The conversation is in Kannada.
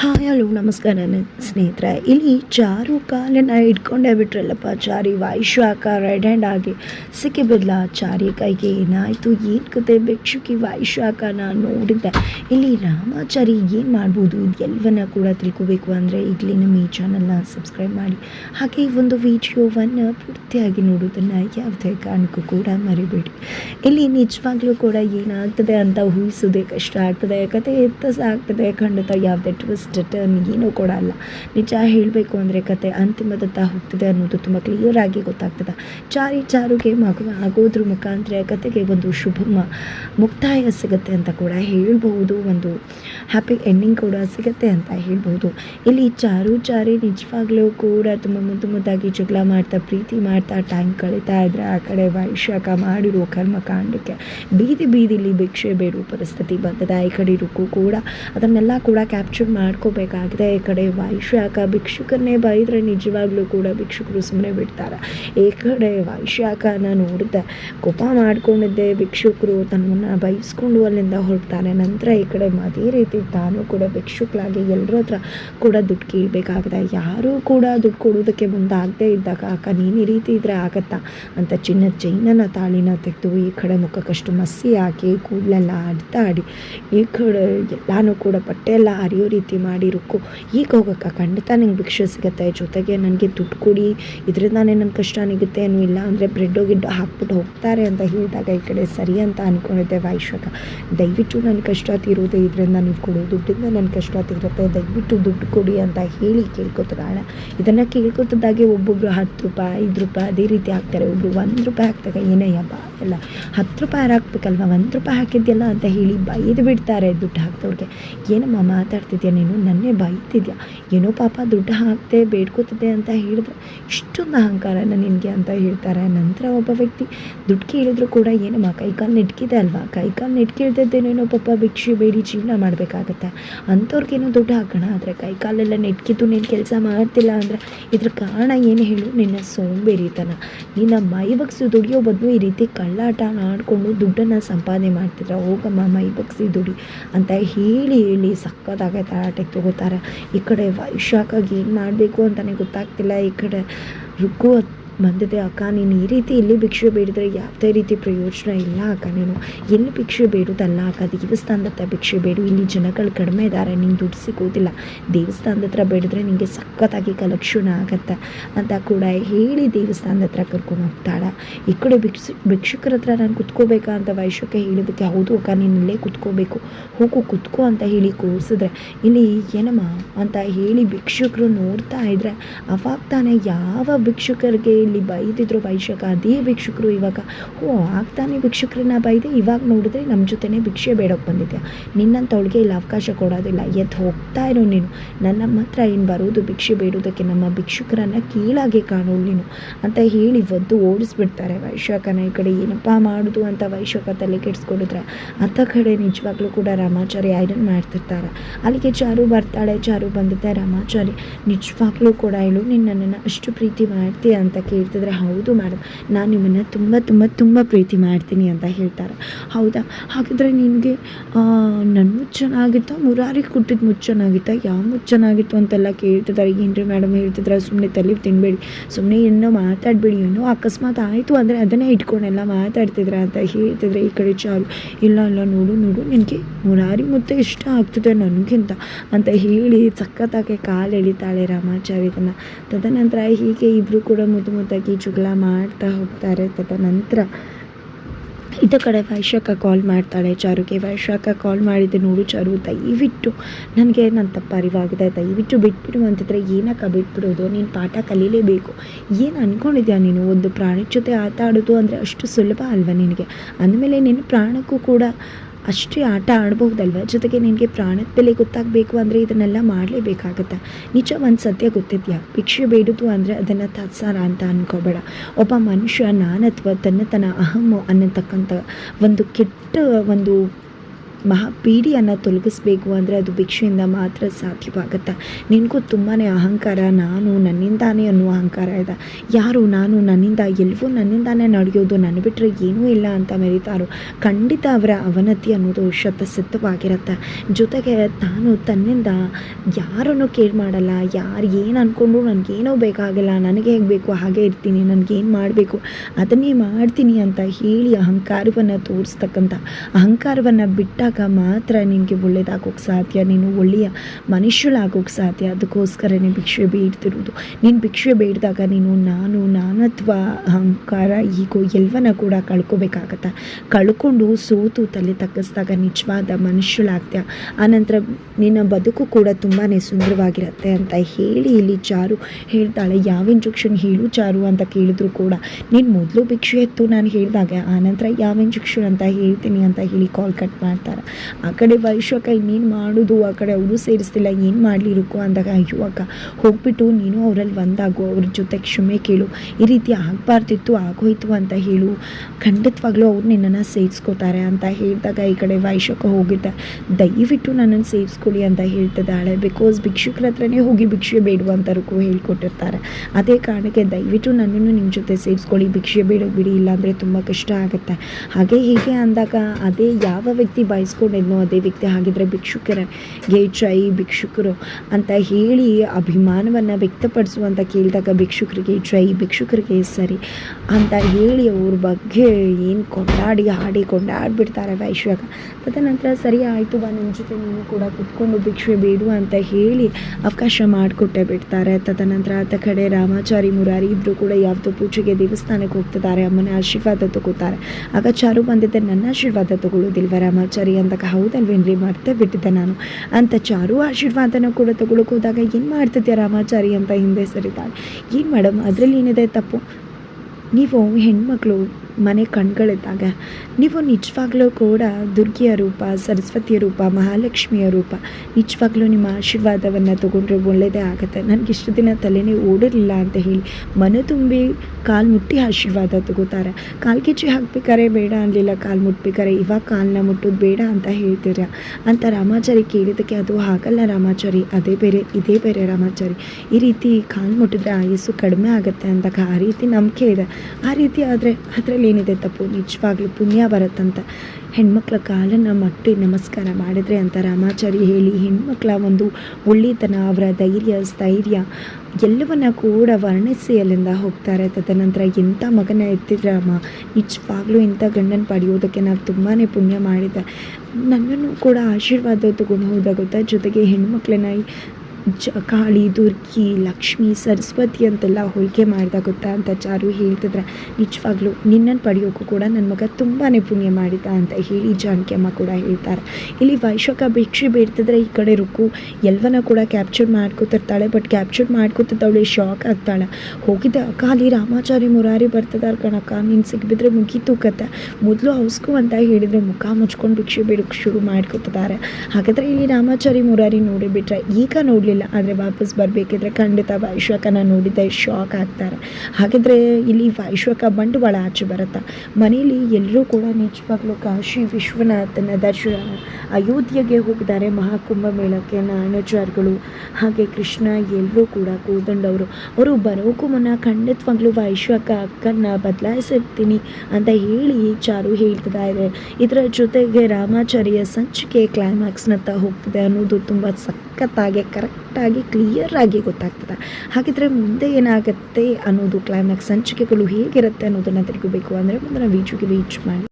ಹಾಯ್, ಹಲೋ, ನಮಸ್ಕಾರ. ನನ್ನ ಸ್ನೇಹಿತರೆ, ಇಲ್ಲಿ ಚಾರು ಕಾಲನ್ನು ಇಟ್ಕೊಂಡೇ ಬಿಟ್ರಲ್ಲಪ್ಪ. ಚಾರಿ ವೈಶ್ವಾಕ ರೆಡ್ ಹ್ಯಾಂಡ್ ಆಗಿ ಸಿಕ್ಕಿ ಬಿಡ್ಲ ಚಾರಿ ಕೈಗೆ ಏನಾಯಿತು? ಏನು ಕತೆ? ಭಿಕ್ಷುಕಿ ನಾನು ನೋಡಿದ್ದೆ. ಇಲ್ಲಿ ರಾಮಾಚಾರಿ ಏನು ಮಾಡ್ಬೋದು? ಎಲ್ಲವನ್ನ ಕೂಡ ತಿಳ್ಕೊಬೇಕು ಅಂದರೆ ಈಗಲೇ ನಮ್ಮ ಈ ಚಾನಲ್ನ ಸಬ್ಸ್ಕ್ರೈಬ್ ಮಾಡಿ. ಹಾಗೆ ಈ ಒಂದು ವಿಡಿಯೋವನ್ನು ಪೂರ್ತಿಯಾಗಿ ನೋಡೋದನ್ನು ಯಾವುದೇ ಕಾರಣಕ್ಕೂ ಕೂಡ ಮರಿಬೇಡಿ. ಇಲ್ಲಿ ನಿಜವಾಗ್ಲೂ ಕೂಡ ಏನಾಗ್ತದೆ ಅಂತ ಊಹಿಸೋದೇ ಕಷ್ಟ ಆಗ್ತದೆ. ಕತೆ ಎತ್ತಸ ಆಗ್ತದೆ ಖಂಡಿತ ಯಾವುದೇ ಟ್ವಿಸ್ಟ್ ಟರ್ನ್ ಏನೂ ಕೂಡ ಅಲ್ಲ. ನಿಜ ಹೇಳಬೇಕು ಅಂದರೆ ಕತೆ ಅಂತಿಮದತ್ತ ಹೋಗ್ತಿದೆ ಅನ್ನೋದು ತುಂಬ ಕ್ಲಿಯರ್ ಆಗಿ ಗೊತ್ತಾಗ್ತದೆ. ಚಾರಿ ಚಾರುಗೆ ಮಗು ಆಗೋದ್ರ ಮುಖಾಂತರ ಕತೆಗೆ ಒಂದು ಶುಭ ಮ- ಮುಕ್ತಾಯ ಸಿಗುತ್ತೆ ಅಂತ ಕೂಡ ಹೇಳ್ಬಹುದು. ಒಂದು ಹ್ಯಾಪಿ ಎಂಡಿಂಗ್ ಕೂಡ ಸಿಗುತ್ತೆ ಅಂತ ಹೇಳ್ಬೋದು ಇಲ್ಲಿ ಚಾರು ಚಾರಿ ನಿಜವಾಗ್ಲೂ ಕೂಡ ತುಂಬ ಮುದ್ದು ಮುದ್ದಾಗಿ ಜಗಳ ಮಾಡ್ತಾ, ಪ್ರೀತಿ ಮಾಡ್ತಾ ಟೈಮ್ ಕಳೀತಾ ಇದ್ರೆ ಆ ಕಡೆ ವೈಶಾಖ ಮಾಡಿರೋ ಕರ್ಮಕಾಂಡಕ್ಕೆ ಬೀದಿ ಬೀದಿಲಿ ಭಿಕ್ಷೆ ಬೇಡುವ ಪರಿಸ್ಥಿತಿ ಬಂದದ. ಈ ಕಡೆ ಇರೋಕ್ಕೂ ಕೂಡ ಅದನ್ನೆಲ್ಲ ಕೂಡ ಕ್ಯಾಪ್ಚರ್ ಮಾಡ್ಕೋಬೇಕಾಗಿದೆ ಈ ಕಡೆ ವೈಶಾಖ ಭಿಕ್ಷುಕನ್ನೇ ಬೈದರೆ ನಿಜವಾಗ್ಲೂ ಕೂಡ ಭಿಕ್ಷುಕರು ಸುಮ್ಮನೆ ಬಿಡ್ತಾರೆ. ಈ ಕಡೆ ವೈಶಾಖನ ನೋಡಿದ್ದೆ ಕೋಪ ಮಾಡ್ಕೊಂಡಿದ್ದೆ ಭಿಕ್ಷುಕರು, ತನ್ನನ್ನು ಬೈಸ್ಕೊಂಡು ಅಲ್ಲಿಂದ ಹೊರಡ್ತಾನೆ ನಂತರ ಈ ಕಡೆ ಅದೇ ರೀತಿ ತಾನು ಕೂಡ ಭಿಕ್ಷುಕಲಾಗಿ ಎಲ್ಲರ ಹತ್ರ ಕೂಡ ದುಡ್ಡು ಕೇಳಬೇಕಾಗಿದೆ. ಯಾರೂ ಕೂಡ ದುಡ್ಡು ಕೊಡೋದಕ್ಕೆ ಮುಂದಾಗದೇ ಇದ್ದಾಗ ಅಕ್ಕ ನೀನು ಈ ರೀತಿ ಇದ್ರೆ ಆಗತ್ತಾ? ಅಂತ ಚಿನ್ನ ಚೈನನ ತಾಳಿನ ತೆಗೆದು ಈ ಕಡೆ ಮುಖಕ್ಕಷ್ಟು ಮಸಿ ಹಾಕಿ ಕೂದಲೆಲ್ಲ ಆಡ್ತಾಡಿ ಈ ಕಡೆ ಎಲ್ಲಾನು ಕೂಡ ಬಟ್ಟೆ ಎಲ್ಲ ಹರಿಯೋ ರೀತಿ ಮಾಡಿ ರುಕ್ಕು ಈಗ ಹೋಗಕ್ಕ ಖಂಡಿತ ನಿಂಗೆ ಭಿಕ್ಷೆ ಸಿಗುತ್ತೆ. ಜೊತೆಗೆ ನನಗೆ ದುಡ್ಡು ಕೊಡಿ. ಇದರಿಂದಾನೇ ನನ್ನ ಕಷ್ಟ ನಿಗುತ್ತೆ ಏನು ಇಲ್ಲ. ಅಂದರೆ ಬ್ರೆಡ್ಡು ಗಿಡ್ಡು ಹಾಕ್ಬಿಟ್ಟು ಹೋಗ್ತಾರೆ ಅಂತ ಹೇಳಿದಾಗ ಈ ಕಡೆ ಸರಿ ಅಂತ ಅಂದ್ಕೊಂಡಿದ್ದೆ ವೈಶ್ವಕ ದಯವಿಟ್ಟು ನನ್ನ ಕಷ್ಟ ತೀರುವುದೇ ಇದರಿಂದ ನೀವು ಕೊಡು ದುಡ್ಡಿಂದ ನನ್ನ ಕಷ್ಟ ತೀರುತ್ತೆ. ದಯವಿಟ್ಟು ದುಡ್ಡು ಕೊಡಿ ಅಂತ ಹೇಳಿ ಕೇಳ್ಕೊತದಾಳೆ ಇದನ್ನು ಕೇಳ್ಕೊತಿದ್ದಾಗೆ ಒಬ್ಬೊಬ್ರು ಹತ್ತು ರೂಪಾಯಿ, ಐದು ರೂಪಾಯಿ ಅದೇ ರೀತಿ ಹಾಕ್ತಾರೆ. ಒಬ್ಬರು ಒಂದು ರೂಪಾಯಿ ಹಾಕ್ದಾಗ ಏನೇ ಬಾ ಎಲ್ಲ. ಹತ್ತು ರೂಪಾಯಿ ಹಾಕ್ಬೇಕಲ್ವ? ಒಂದು ರೂಪಾಯಿ ಹಾಕಿದ್ಯಲ್ಲ ಅಂತ ಹೇಳಿ ಬೈದು ಬಿಡ್ತಾರೆ ದುಡ್ಡು ಹಾಕ್ದವ್ರಿಗೆ. ಏನಮ್ಮ ಮಾತಾಡ್ತಿದ್ಯಾ ನೀನು? ನನ್ನೇ ಬೈತಿದ್ಯಾ? ಏನೋ ಪಾಪ ದುಡ್ಡು ಹಾಕ್ತೆ ಬೇಡ್ಕೋತಿದ್ದೆ ಅಂತ ಹೇಳಿದ್ರೆ ಇಷ್ಟೊಂದು ಅಹಂಕಾರ ನಿನಗೆ ಅಂತ ಹೇಳ್ತಾರೆ. ನಂತರ ಒಬ್ಬ ವ್ಯಕ್ತಿ ದುಡ್ಡು ಕೇಳಿದ್ರು ಕೂಡ ಏನಮ್ಮ ಕೈಕಾಲು ನೆಟ್ಕಿದೆ ಅಲ್ವಾ? ಕೈಕಾಲು ನೆಟ್ಕಿಳ್ದಿದ್ದೇನೇನೋ ಪಾಪ ಭಿಕ್ಷೆ ಬೇಡಿ ಜೀವನ ಮಾಡಬೇಕಾಗತ್ತೆ. ಅಂಥವ್ರಿಗೇನೋ ದುಡ್ಡು ಹಾಕೋಣ ಆದರೆ ಕೈಕಾಲೆಲ್ಲ ನೆಟ್ಕಿದ್ದು ನೀನು ಕೆಲಸ ಮಾಡ್ತಿಲ್ಲ ಅಂದರೆ ಇದ್ರ ಕಾರಣ ಏನು ಹೇಳು? ನಿನ್ನ ಸೋಂಬೇರಿತನ. ನಿನ್ನ ಮೈ ಬಗ್ಸಿ ದುಡಿಯೋ ಬದಲು ಈ ರೀತಿ ಕಳ್ಳಾಟ ಆಡಿಕೊಂಡು ದುಡ್ಡನ್ನು ಸಂಪಾದನೆ ಮಾಡ್ತಿದ್ರ. ಹೋಗಮ್ಮ ಮೈ ಬಗ್ಸಿ ದುಡಿ ಅಂತ ಹೇಳಿ ಹೇಳಿ ಸಕ್ಕತ್ತಾಗೆ ತರಾಟೆಗೆ ತಗೋತಾರೆ. ಈ ಕಡೆ ವೈಶಾಖಾಗಿ ಏನು ಮಾಡಬೇಕು ಅಂತಲೇ ಗೊತ್ತಾಗ್ತಿಲ್ಲ. ಈ ಕಡೆ ರುಕ್ಕು ಬಂದಿದೆ ಅಕ್ಕ, ನೀನು ಈ ರೀತಿ ಇಲ್ಲಿ ಭಿಕ್ಷೆ ಬೇಡಿದ್ರೆ ಯಾವುದೇ ರೀತಿ ಪ್ರಯೋಜನ ಇಲ್ಲ, ಅಕ್ಕ, ನೀನು ಎಲ್ಲಿ ಭಿಕ್ಷೆ ಬೇಡೋದಲ್ಲ ಅಕ್ಕ, ದೇವಸ್ಥಾನದ ಹತ್ರ ಭಿಕ್ಷೆ ಬೇಡು, ಇಲ್ಲಿ ಜನಗಳು ಕಡಿಮೆ ಇದ್ದಾರೆ ನಿಂಗೆ ದುಡ್ಡು ಸಿಗೋದಿಲ್ಲ. ದೇವಸ್ಥಾನದ ಹತ್ರ ಬೇಡಿದ್ರೆ ನಿನಗೆ ಸಖತ್ತಾಗಿ ಕಲೆಕ್ಷನ್ ಆಗತ್ತೆ ಅಂತ ಕೂಡ ಹೇಳಿ ದೇವಸ್ಥಾನದ ಹತ್ರ ಕರ್ಕೊಂಡು ಹೋಗ್ತಾಳೆ. ಈ ಕಡೆ ಭಿಕ್ಷು, ಭಿಕ್ಷುಕರ ಹತ್ರ ನಾನು ಕುತ್ಕೋಬೇಕಾ ಅಂತ ವೈಶ್ಯಕ್ಕೆ ಹೇಳಿದಕ್ಕೆ ಹೌದು, ಅಕ್ಕ, ನೀನು ಇಲ್ಲೇ ಕುತ್ಕೋಬೇಕು, ಹೋಗು, ಕುತ್ಕೋ ಅಂತ ಹೇಳಿ ಕೂರಿಸಿದ್ರೆ, ಇಲ್ಲಿ ಏನಮ್ಮ? ಅಂತ ಹೇಳಿ ಭಿಕ್ಷುಕರು ನೋಡ್ತಾ ಇದ್ರೆ, ಅವಾಗ ತಾನೇ ಯಾವ ಭಿಕ್ಷುಕರಿಗೆ ಇಲ್ಲಿ ಬೈದಿದ್ರು ವೈಶ್ಯಕ ಅದೇ ಭಿಕ್ಷುಕರು ಇವಾಗ. ಓ ಆಗ್ತಾನೆ ಭಿಕ್ಷುಕರನ್ನ ಬೈದೆ ಇವಾಗ ನೋಡಿದ್ರೆ ನಮ್ಮ ಜೊತೆನೇ ಭಿಕ್ಷೆ ಬೇಡಕ್ಕೆ ಬಂದಿದ್ಯಾ? ನಿನ್ನಂಥವಳಿಗೆ ಇಲ್ಲಿ ಅವಕಾಶ ಕೊಡೋದಿಲ್ಲ. ಎದ್ದು ಹೋಗ್ತಾ ಇರೋ ನೀನು. ನನ್ನ ಮಾತ್ರ ಏನು ಬರೋದು? ಭಿಕ್ಷೆ ಬೇಡೋದಕ್ಕೆ ನಮ್ಮ ಭಿಕ್ಷುಕರನ್ನ ಕೀಳಾಗಿ ಕಾಣೋಳು ನೀನು. ಅಂತ ಹೇಳಿ ಒದ್ದು ಓಡಿಸ್ಬಿಡ್ತಾರೆ ವೈಶ್ಯಕನ ಈ ಕಡೆ. ಏನಪ್ಪ ಮಾಡೋದು ಅಂತ ವೈಶ್ಯಕ ತಲೆ ಕೆಡಿಸ್ಕೊಂಡಿದ್ರೆ? ಅತ್ತ ಕಡೆ ನಿಜವಾಗ್ಲೂ ಕೂಡ ರಾಮಾಚಾರಿ ಐರನ್ ಮಾಡ್ತಿರ್ತಾರೆ. ಅಲ್ಲಿಗೆ ಚಾರು ಬರ್ತಾಳೆ. ಚಾರು ಬಂದಿದ್ದೆ ರಾಮಾಚಾರಿ. ನಿಜವಾಗ್ಲೂ ಕೂಡ ಹೇಳು, ನೀನು ನನ್ನನ್ನು ಅಷ್ಟು ಪ್ರೀತಿ ಮಾಡ್ತೀಯ ಅಂತ ಕೇಳ್ತಿದ್ರೆ ಹೌದು ಮೇಡಮ್, ನಾನು ನಿಮ್ಮನ್ನು ತುಂಬ ತುಂಬ ತುಂಬ ಪ್ರೀತಿ ಮಾಡ್ತೀನಿ ಅಂತ ಹೇಳ್ತಾರೆ. ಹೌದಾ? ಹಾಗಿದ್ರೆ ನಿನಗೆ ನನ್ನ ಮುಚ್ಚು ಚೆನ್ನಾಗಿತ್ತ ಮುರಾರಿ ಕುಟ್ಟಿದ ಮುಚ್ಚು ಯಾವ ಮುಚ್ಚು ಚೆನ್ನಾಗಿತ್ತು ಅಂತೆಲ್ಲ ಕೇಳ್ತಿದ್ದಾರೆ. ಏನ್ರಿ ಮೇಡಮ್ ಹೇಳ್ತಿದ್ರೆ? ಸುಮ್ಮನೆ ತಲೆ ತಿನ್ಬೇಡಿ ಸುಮ್ಮನೆ ಏನೋ ಮಾತಾಡಬೇಡಿ, ಏನೋ ಅಕಸ್ಮಾತ್ ಆಯಿತು ಅಂದರೆ ಅದನ್ನೇ ಇಟ್ಕೊಂಡೆಲ್ಲ ಮಾತಾಡ್ತಿದ್ರೆ ಅಂತ ಹೇಳ್ತಿದ್ರೆ ಈ ಕಡೆ ಚಾಲು. ಇಲ್ಲ ಇಲ್ಲ, ನೋಡು ನೋಡು, ನಿನಗೆ ಮುರಾರಿ ಮುದ್ದೆ ಇಷ್ಟ ಆಗ್ತದೆ ನನಗಿಂತ ಅಂತ ಹೇಳಿ ಸಖತ್ತಾಗಿ ಕಾಲು ಎಳಿತಾಳೆ ರಾಮಾಚಾರ್ಯನ ತದನಂತರ ಹೀಗೆ ಇಬ್ಬರು ಕೂಡ ಮುದ್ದು ಮುದ್ದಾಗಿ ಜಗಳ ಮಾಡ್ತಾ ಹೋಗ್ತಾರೆ. ತದನಂತರ ಇದ ಕಡೆ ವೈಶಾಖ ಕಾಲ್ ಮಾಡ್ತಾಳೆ. ಚಾರುಗೆ ವೈಶಾಖ ಕಾಲ್ ಮಾಡಿದ್ದೆ ನೋಡು ಚಾರು, ದಯವಿಟ್ಟು ನನಗೆ ನನ್ನ ತಪ್ಪ ಅರಿವಾಗಿದೆ ದಯವಿಟ್ಟು ಬಿಟ್ಬಿಡು ಅಂತಿದ್ರೆ ಏನಕ್ಕ ಬಿಟ್ಬಿಡೋದು? ನೀನು ಪಾಠ ಕಲೀಲೇಬೇಕು. ಏನು ಅಂದ್ಕೊಂಡಿದ್ಯಾ ನೀನು? ಒಂದು ಪ್ರಾಣಿ ಜೊತೆ ಆಟ ಆಡೋದು ಅಂದರೆ ಅಷ್ಟು ಸುಲಭ ಅಲ್ವಾ ನಿನಗೆ? ಅಂದಮೇಲೆ ನಿನ್ನ ಪ್ರಾಣಕ್ಕೂ ಕೂಡ ಅಷ್ಟೇ ಆಟ ಆಡ್ಬಹುದಲ್ವ? ಜೊತೆಗೆ ನಿನಗೆ ಪ್ರಾಣದ ಬೆಲೆ ಗೊತ್ತಾಗಬೇಕು ಅಂದರೆ ಇದನ್ನೆಲ್ಲ ಮಾಡಲೇಬೇಕಾಗತ್ತೆ? ನಿಜ ಒಂದು ಸತ್ಯ ಗೊತ್ತಿದೆಯಾ? ಭಿಕ್ಷೆ ಬೇಡುದು ಅಂದರೆ ಅದನ್ನು ತತ್ಸಾರ ಅಂತ ಅನ್ಕೋಬೇಡ. ಒಬ್ಬ ಮನುಷ್ಯ ನಾನತ್ವ ತನ್ನ ತನ್ನ ಅಹಮ್ಮು ಅನ್ನತಕ್ಕಂಥ ಒಂದು ಕೆಟ್ಟ ಒಂದು ಮಹಾಪೀಡಿಯನ್ನು ತೊಲಗಿಸ್ಬೇಕು ಅಂದರೆ ಅದು ಭಿಕ್ಷೆಯಿಂದ ಮಾತ್ರ ಸಾಧ್ಯವಾಗುತ್ತೆ? ನಿನಗೂ ತುಂಬಾ ಅಹಂಕಾರ, ನಾನು ನನ್ನಿಂದಾನೇ ಅನ್ನೋ ಅಹಂಕಾರ ಇದೆ. ಯಾರು ನಾನು ನನ್ನಿಂದ ಎಲ್ಲವೂ ನನ್ನಿಂದಾನೇ ನಡೆಯೋದು, ನನ್ನ ಬಿಟ್ಟರೆ ಏನೂ ಇಲ್ಲ ಅಂತ ಮೆರೀತಾರೋ? ಖಂಡಿತ ಅವರ ಅವನತಿ ಅನ್ನೋದು ಶತಸಿದ್ಧವಾಗಿರುತ್ತೆ. ಜೊತೆಗೆ ತಾನು ತನ್ನಿಂದ ಯಾರನ್ನು ಕೇರ್ ಮಾಡಲ್ಲ, ಯಾರು ಏನು ಅಂದ್ಕೊಂಡ್ರು ನನಗೇನೋ ಬೇಕಾಗಿಲ್ಲ, ನನಗೆ ಹೇಗೆ ಬೇಕು ಹಾಗೆ ಇರ್ತೀನಿ, ನನಗೇನು ಮಾಡಬೇಕು, ಅದನ್ನೇ ಮಾಡ್ತೀನಿ ಅಂತ ಹೇಳಿ ಅಹಂಕಾರವನ್ನು ತೋರಿಸ್ತಕ್ಕಂಥ, ಅಹಂಕಾರವನ್ನು ಬಿಟ್ಟಾಗ ಮಾತ್ರ ನಿನಗೆ ಒಳ್ಳೇದಾಗೋಕ್ಕೆ ಸಾಧ್ಯ, ನೀನು ಒಳ್ಳೆಯ ಮನುಷ್ಯಳಾಗೋಕ್ಕೆ ಸಾಧ್ಯ. ಅದಕ್ಕೋಸ್ಕರನೇ ಭಿಕ್ಷೆ ಬೇಡ್ತಿರೋದು. ನೀನು ಭಿಕ್ಷೆ ಬೇಡಿದಾಗ ನೀನು, ನಾನು ನಾನತ್ವ ಅಹಂಕಾರ, ಈಗೋ ಎಲ್ವನ ಕೂಡ ಕಳ್ಕೊಬೇಕಾಗತ್ತೆ? ಕಳ್ಕೊಂಡು ಸೋತು ತಲೆ ತಗ್ಗಿಸಿದಾಗ ನಿಜವಾದ ಮನುಷ್ಯಳಾಗ್ತೀಯ? ಆನಂತರ ನಿನ್ನ ಬದುಕು ಕೂಡ ತುಂಬಾ ಸುಂದರವಾಗಿರುತ್ತೆ ಅಂತ ಹೇಳಿ ಇಲ್ಲಿ ಚಾರು ಹೇಳ್ತಾಳೆ. ಯಾವ ಇಂಜೆಕ್ಷನ್ ಹೇಳು ಚಾರು ಅಂತ ಕೇಳಿದ್ರು ಕೂಡ ನೀನು ಮೊದಲು ಭಿಕ್ಷೆ ಎತ್ತು ನಾನು ಹೇಳಿದಾಗ, ಆನಂತರ ಯಾವ ಇಂಜೆಕ್ಷನ್ ಅಂತ ಹೇಳ್ತೀನಿ ಅಂತ ಹೇಳಿ ಕಾಲ್ ಕಟ್ ಮಾಡ್ತಾರೆ ಆ ಕಡೆ ವೈಶ್ವಕ ಇನ್ನೇನು ಮಾಡೋದು? ಆ ಕಡೆ ಅವರು ಸೇರಿಸ್ತಿಲ್ಲ. ಏನು ಮಾಡಲಿ ರುಕು? ಅಂದಾಗ, ಅಯ್ಯೋ ಹೋಗ್ಬಿಟ್ಟು ನೀನು ಅವರಲ್ಲಿ ಒಂದಾಗು ಅವ್ರ ಜೊತೆ ಕ್ಷಮೆ ಕೇಳು. ಈ ರೀತಿ ಆಗಬಾರ್ದಿತ್ತು, ಆಗೋಯ್ತು ಅಂತ ಹೇಳು. ಖಂಡಿತವಾಗ್ಲೂ ಅವ್ರು ನಿನ್ನನ್ನು ಸೇರಿಸ್ಕೋತಾರೆ ಅಂತ ಹೇಳಿದಾಗ, ಈ ಕಡೆ ವೈಶ್ವಕ ಹೋಗಿದ್ದ. ದಯವಿಟ್ಟು ನನ್ನನ್ನು ಸೇರಿಸ್ಕೊಳ್ಳಿ ಅಂತ ಹೇಳ್ತಿದ್ದಾಳೆ. ಬಿಕಾಸ್ ಭಿಕ್ಷುಕರ ಹತ್ರನೇ ಹೋಗಿ ಭಿಕ್ಷೆ ಬೇಡುವಂತರಕ್ಕೂ ಹೇಳ್ಕೊಟ್ಟಿರ್ತಾರೆ. ಅದೇ ಕಾರಣಕ್ಕೆ, ದಯವಿಟ್ಟು ನನ್ನನ್ನು ನಿಮ್ಮ ಜೊತೆ ಸೇರಿಸ್ಕೊಳ್ಳಿ ಭಿಕ್ಷೆ ಬೇಡ ಬಿಡಿ, ಇಲ್ಲಾಂದರೆ ತುಂಬ ಕಷ್ಟ ಆಗುತ್ತೆ. ಹಾಗೆ ಹೀಗೆ ಅಂದಾಗ, ಅದೇ ಯಾವ ವ್ಯಕ್ತಿ ಬಯಸ್ಕೊಂಡಿದ್ನೋ ಅದೇ ವ್ಯಕ್ತಿ ಹಾಗಿದ್ರೆ ಭಿಕ್ಷುಕರಿಗೆ ಜೈ ಭಿಕ್ಷುಕರು ಅಂತ ಹೇಳಿ ಅಭಿಮಾನವನ್ನು ವ್ಯಕ್ತಪಡಿಸುವಂತ ಕೇಳಿದಾಗ ಭಿಕ್ಷುಕರಿಗೆ ಜೈ ಭಿಕ್ಷುಕರಿಗೆ ಸರಿ ಅಂತ ಹೇಳಿ ಅವ್ರ ಬಗ್ಗೆ ಏನು ಕೊಂಡಾಡಿ ಹಾಡಿ ಕೊಂಡಾಡ್ಬಿಡ್ತಾರೆ ವೈಶ್ವಾಗ ತದನಂತರ ಸರಿ ಆಯಿತು ಬಾ ನನ್ನ ಜೊತೆ ನೀನು ಕೂಡ ಕುತ್ಕೊಂಡು ಭಿಕ್ಷೆ ಬೇಡು ಅಂತ ಹೇಳಿ ಅವಕಾಶ ಮಾಡಿಕೊಟ್ಟೆ ಬಿಡ್ತಾರೆ. ತದನಂತರ ಆತ ಕಡೆ ರಾಮಾಚಾರಿ ಮುರಾರಿ ಇಬ್ಬರು ಕೂಡ ಯಾವುದೋ ಪೂಜೆಗೆ ದೇವಸ್ಥಾನಕ್ಕೆ ಹೋಗ್ತಿದ್ದಾರೆ, ಅಮ್ಮನ ಆಶೀರ್ವಾದ ತಗೋತಾರೆ. ಆಗ ಚಾರು ಬಂದಿದ್ದೆ, ನನ್ನ ಆಶೀರ್ವಾದ ತಗೊಳ್ಳೋದಿಲ್ವ ರಾಮಾಚಾರಿ ಅಂದಾಗ ಹೌದಲ್ವೇನ್ರಿ ಮಾಡ್ತಾ ಬಿಟ್ಟಿದ್ದೆ ನಾನು. ಅಂತ ಚಾರು ಆಶೀರ್ವಾದನ ಕೂಡ ತಗೊಳಕ್ಕೆ ಹೋದಾಗ, ಏನು ಮಾಡ್ತಿದ್ಯಾ ರಾಮಾಚಾರಿ? ಅಂತ ಹಿಂದೆ ಸರಿತಾಳೆ ಏನು ಮೇಡಮ್, ಅದರಲ್ಲಿ ಏನಿದೆ ತಪ್ಪು? ನೀವು ಹೆಣ್ಮಕ್ಳು ಮನೆ ಕಣ್ಗಳಿದ್ದಾಗ, ನೀವು ನಿಜವಾಗ್ಲೂ ಕೂಡ ದುರ್ಗಿಯ ರೂಪ, ಸರಸ್ವತಿಯ ರೂಪ, ಮಹಾಲಕ್ಷ್ಮಿಯ ರೂಪ ನಿಜವಾಗ್ಲೂ ನಿಮ್ಮ ಆಶೀರ್ವಾದವನ್ನು ತಗೊಂಡ್ರೆ ಒಳ್ಳೆಯದೇ ಆಗುತ್ತೆ. ನನಗೆ ಇಷ್ಟು ದಿನ ತಲೆನೇ ಓಡಿರಲಿಲ್ಲ ಅಂತ ಹೇಳಿ ಮನೆ ತುಂಬಿ ಕಾಲು ಮುಟ್ಟಿ ಆಶೀರ್ವಾದ ತಗೋತಾರೆ. ಕಾಲು ಕಿಚ್ಚಿ ಹಾಕ್ಬೇಕಾರೆ ಬೇಡ ಅನ್ನಲಿಲ್ಲ ಕಾಲು ಮುಟ್ಬೇಕಾರೆ ಇವಾಗ ಕಾಲನ್ನ ಮುಟ್ಟೋದು ಬೇಡ ಅಂತ ಹೇಳ್ತೀರ? ಅಂತ ರಾಮಾಚಾರಿ ಕೇಳಿದ್ದಕ್ಕೆ ಅದು ಹಾಗಲ್ಲ ರಾಮಾಚಾರಿ, ಅದೇ ಬೇರೆ, ಇದೇ ಬೇರೆ ರಾಮಾಚಾರಿ. ಈ ರೀತಿ ಕಾಲು ಮುಟ್ಟಿದ್ರೆ ಆಯಸ್ಸು ಕಡಿಮೆ ಆಗುತ್ತೆ ಅಂತ ಆ ರೀತಿ ನಂಬಿಕೆ ಇದೆ. ಆ ರೀತಿ ಆದರೆ ಅದರಲ್ಲಿ ಏನಿದೆ ತಪ್ಪು? ನಿಜವಾಗ್ಲೂ ಪುಣ್ಯ ಬರುತ್ತಂತ. ಹೆಣ್ಮಕ್ಳ ಕಾಲನ್ನು ಮಟ್ಟಿ ನಮಸ್ಕಾರ ಮಾಡಿದ್ರೆ ಅಂತ ರಾಮಾಚಾರಿ ಹೇಳಿ, ಹೆಣ್ಮಕ್ಳ ಒಂದು ಒಳ್ಳೆತನ, ಅವರ ಧೈರ್ಯ, ಸ್ಥೈರ್ಯ ಎಲ್ಲವನ್ನ ಕೂಡ ವರ್ಣಿಸಿ ಅಲ್ಲಿಂದ ಹೋಗ್ತಾರೆ. ತದನಂತರ ಎಂಥ ಮಗನ ಎತ್ತಿದ್ರೆ ಅಮ್ಮ ನಿಜವಾಗ್ಲೂ ಇಂಥ ಗಂಡನ ಪಡೆಯೋದಕ್ಕೆ ನಾವು ತುಂಬಾ ಪುಣ್ಯ ಮಾಡಿದ್ದೆ. ನನ್ನನ್ನು ಕೂಡ ಆಶೀರ್ವಾದ ತಗೊಂಡು ಹೋದಾಗುತ್ತೆ ಜೊತೆಗೆ ಹೆಣ್ಮಕ್ಳನ್ನ ಜ, ಕಾಳಿ, ದುರ್ಗಿ, ಲಕ್ಷ್ಮಿ, ಸರಸ್ವತಿ ಅಂತೆಲ್ಲ ಹೋಲಿಕೆ ಮಾಡಿದ ಗೊತ್ತಾ ಅಂತ ಚಾರು ಹೇಳ್ತಿದ್ರೆ ನಿಜವಾಗ್ಲೂ ನಿನ್ನನ್ನು ಪಡೆಯೋಕ್ಕೂ ಕೂಡ ನನ್ನ ಮಗ ತುಂಬಾ ಪುಣ್ಯ ಮಾಡಿದ ಅಂತ ಹೇಳಿ ಜಾನಕಿ ಅಮ್ಮ ಕೂಡ ಹೇಳ್ತಾರೆ. ಇಲ್ಲಿ ವೈಶಾಖ ಭಿಕ್ಷೆ ಬೇಡ್ತಿದ್ರೆ ಈ ಕಡೆ ರುಕ್ಕು ಎಲ್ಲವನ್ನ ಕೂಡ ಕ್ಯಾಪ್ಚರ್ ಮಾಡ್ಕೊತಿರ್ತಾಳೆ ಬಟ್ ಕ್ಯಾಪ್ಚರ್ ಮಾಡ್ಕೊತಿದ್ದವಳೆ ಶಾಕ್ ಆಗ್ತಾಳೆ. ಹೋಗಿದ್ದ ಅಲ್ಲಿ ರಾಮಾಚಾರಿ ಮುರಾರಿ ಬರ್ತಿದ್ದಾರೆ ಕಣಕ್ಕ, ನೀನು ಸಿಗ್ಬಿದ್ರೆ ಮುಗೀತು ಕತೆ ಮೊದಲು ಹೌಸ್ಕು ಅಂತ ಹೇಳಿದರೆ ಮುಖ ಮುಚ್ಕೊಂಡು ಭಿಕ್ಷೆ ಬೇಡಕ್ಕೆ ಶುರು ಮಾಡ್ಕೊತಿದ್ದಾರೆ. ಹಾಗಾದರೆ ಇಲ್ಲಿ ರಾಮಾಚಾರಿ ಮುರಾರಿ ನೋಡಿಬಿಟ್ರೆ ಈಗ ನೋಡಲಿಲ್ಲ. ಆದರೆ ವಾಪಸ್ ಬರಬೇಕಿದ್ರೆ ಖಂಡಿತ ವೈಶ್ವಕನ ನೋಡಿದ್ದೆ ಶಾಕ್ ಆಗ್ತಾರೆ. ಹಾಗಿದ್ರೆ ಇಲ್ಲಿ ವೈಶ್ವಕ ಬಂಡವಾಳ ಆಚೆ ಬರುತ್ತಾ? ಮನೇಲಿ ಎಲ್ಲರೂ ಕೂಡ ನಿಜವಾಗ್ಲೂ ಕಾಶಿ ವಿಶ್ವನಾಥನ ದರ್ಶನ ಅಯೋಧ್ಯೆಗೆ ಹೋಗಿದ್ದಾರೆ ಮಹಾಕುಂಭ ಮೇಳಕ್ಕೆ ನಾಣಚಾರ್ಗಳು ಹಾಗೆ ಕೃಷ್ಣ, ಎಲ್ಲರೂ ಕೂಡ ಕೂದಂಡವರು ಅವರು ಬರೋಕ್ಕೂ ಮುನ್ನ ಖಂಡಿತವಾಗ್ಲೂ ವೈಶ್ವಕ ಅಕ್ಕನ್ನ ಬದಲಾಯಿಸಿರ್ತೀನಿ ಅಂತ ಹೇಳಿ ಚಾರು ಹೇಳ್ತಾ ಇದೆ ಇದರ ಜೊತೆಗೆ ರಾಮಾಚಾರ್ಯ ಸಂಚಿಕೆ ಕ್ಲೈಮ್ಯಾಕ್ಸ್ನತ್ತ ಹೋಗ್ತಿದೆ ಅನ್ನೋದು ತುಂಬ ಸಖತ್ತಾಗಿ ಕರೆಕ್ಟಾಗಿ ಕ್ಲಿಯರಾಗಿ ಗೊತ್ತಾಗ್ತದೆ. ಹಾಗಿದ್ರೆ ಮುಂದೆ ಏನಾಗುತ್ತೆ ಅನ್ನೋದು ಕ್ಲೈಮ್ಯಾಕ್ಸ್ ಸಂಚಿಕೆಗಳು ಹೇಗಿರುತ್ತೆ ಅನ್ನೋದನ್ನು ತಿಳ್ಕೋಬೇಕು ಅಂದರೆ ಮುಂದೆ ನಾವು ವೀಚುಗೆ ರೀಚ್ ಮಾಡಿ.